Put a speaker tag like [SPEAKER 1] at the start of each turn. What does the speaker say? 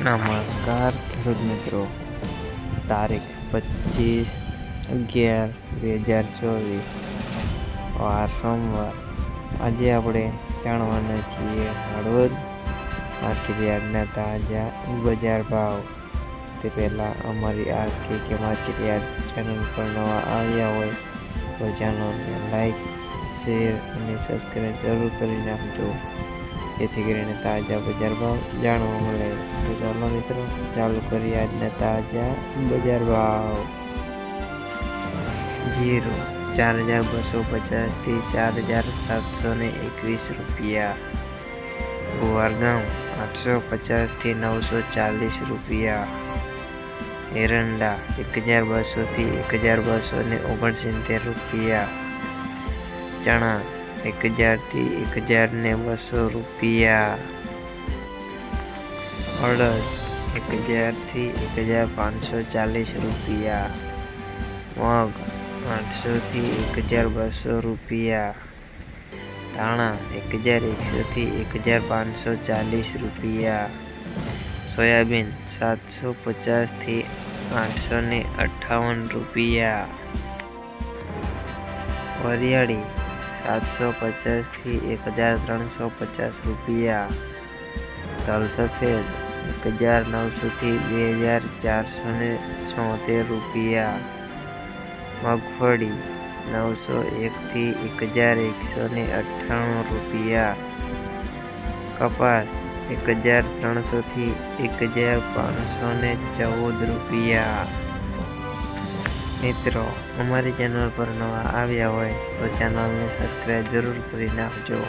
[SPEAKER 1] નમસ્કાર, ખેડૂત મિત્રો. તારીખ પચીસ અગિયાર બે હજાર ચોવીસ. વાર સોમવાર. આજે આપણે જાણવાના છીએ હળવદ. માર્કેટયાર્ડના તાજા બજાર ભાવ. તે પહેલાં અમારી આ કે કે માર્કેટયાર્ડ ચેનલ પર નવા આવ્યા હોય તો ચેનલને લાઈક, શેર અને સબસ્ક્રાઈબ જરૂર કરી નાખજો. જેથી કરીને તાજા બજાર ભાવ જાણવા મળે. તો ચાલો મિત્રો, ચાલુ કરીએ આજના તાજા બજાર ભાવ. જીરો, ચાર હજાર બસો પચાસથી ચાર હજાર સાતસો ને એકવીસ રૂપિયા. ગુવારગામ આઠસો પચાસથી નવસો ચાલીસ રૂપિયા. એરંડા, એક હજાર બસોથી એક હજાર બસો ને ઓગણસિત્તેર રૂપિયા. ચણા એક હજારથી એક હજાર ને બસો રૂપિયા. અડદ એક હજારથી એક હજાર પાંચસો ચાલીસ રૂપિયા. મગ આઠસોથી એક હજાર બસો રૂપિયા. ધાણા એક હજાર એકસોથી એક હજાર પાંચસો ચાલીસ રૂપિયા. સોયાબીન સાતસો પચાસથી આઠસો ને અઠ્ઠાવન રૂપિયા. વરિયાળી સાતસો પચાસથી એક હજાર ત્રણસો પચાસ રૂપિયા. તલ સફેદ એક હજાર નવસોથી બે હજાર ચારસો ને છોતેર રૂપિયા. મગફળી નવસો એકથી એક હજાર એકસો ને અઠ્ઠાણું રૂપિયા. કપાસ એક હજાર ત્રણસોથી એક હજાર પાંચસો ને ચૌદ રૂપિયા. મિત્રો અમારી ચેનલ પર નવા આવ્યા હોય તો ચેનલને સબસ્ક્રાઈબ જરૂર કરી નાખજો.